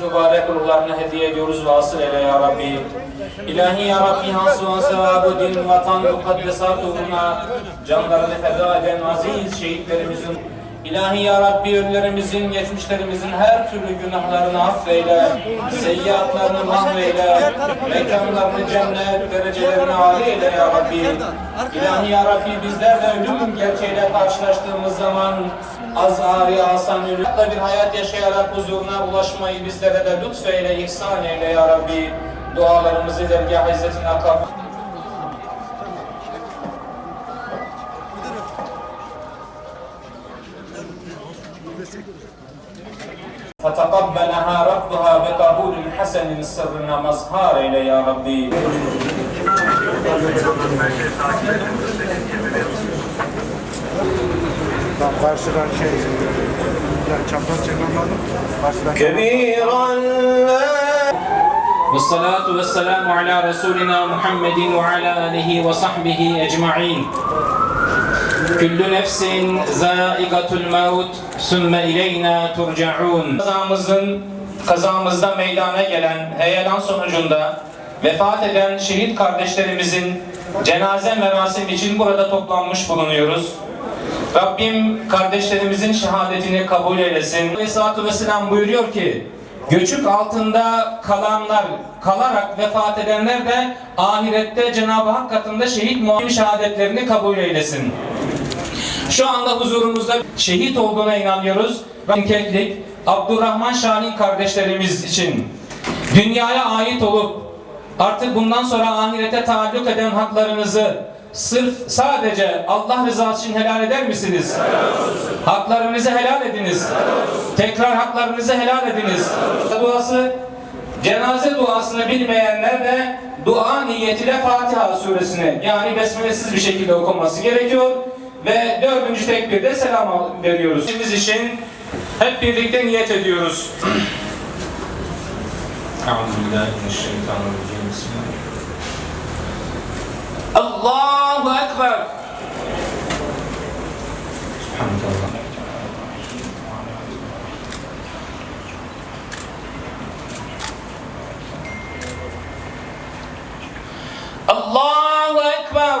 mübarek ruhlarına hediye ediyoruz ve asıl eyle ya Rabbi. İlahi ya Rabbi hasılan sevabı din, vatan, mukaddesat uğruna canlarını feda eden aziz şehitlerimizin İlahi ya Rabbi ölülerimizin, geçmişlerimizin her türlü günahlarını affeyle, seyyiatlarını mahveyle, mekanlarını cennet, derecelerini âli eyle ya Rabbi. İlahi ya Rabbi bizler de ölüm gerçeğiyle karşılaştığımız zaman az ağrı asan ölümle bir hayat yaşayarak huzuruna ulaşmayı bizlere de lütfeyle, ihsan eyle ya Rabbi. Dualarımızı dergâh izzetine kabul بقبول حسن سرنا مظهار إلى يا ربي Tam karşıdan şey, yani çapraz çekmem lazım. Karşıdan كبيرا والصلاة والسلام على رسولنا محمد وعلى آله وصحبه أجمعين كل نفس ذائقة الموت ثم إلينا ترجعون Kazamızın kazamızda meydana gelen heyelan sonucunda vefat eden şehit kardeşlerimizin cenaze merasim için burada toplanmış bulunuyoruz. Rabbim kardeşlerimizin şehadetini kabul eylesin. Aleyhisselatü Vesselam buyuruyor ki, göçük altında kalanlar, kalarak vefat edenler de ahirette Cenab-ı Hak katında şehit muamele şehadetlerini kabul eylesin. Şu anda huzurumuzda şehit olduğuna inanıyoruz. Ben Keklik, Abdurrahman Şahin kardeşlerimiz için dünyaya ait olup artık bundan sonra ahirete taalluk eden haklarınızı sırf sadece Allah rızası için helal eder misiniz? Haklarınızı helal ediniz. Tekrar haklarınızı helal ediniz. Duası Cenaze duasını bilmeyenler de dua niyetiyle Fatiha suresini yani besmelesiz bir şekilde okunması gerekiyor ve dördüncü tekbirde selam veriyoruz. Biz için hep birlikte niyet ediyoruz. Euzubillahimineşşeytanirracim. Allahu Ekber. Subhanallah. Allahu Ekber.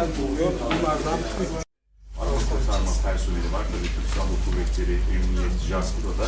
Ekipler bulunuyor. Bunlardan üç Arama kurtarma personeli var. Tabii Türk Silahlı Kuvvetleri, Emniyet, JAS burada.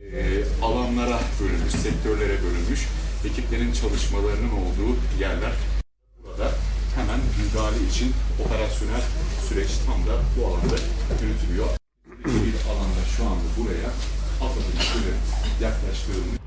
Ee, alanlara bölünmüş, sektörlere bölünmüş. Ekiplerin çalışmalarının olduğu yerler burada hemen müdahale için operasyonel süreç tam da bu alanda yürütülüyor. Bir alanda şu anda buraya AFAD'ın yaklaştığını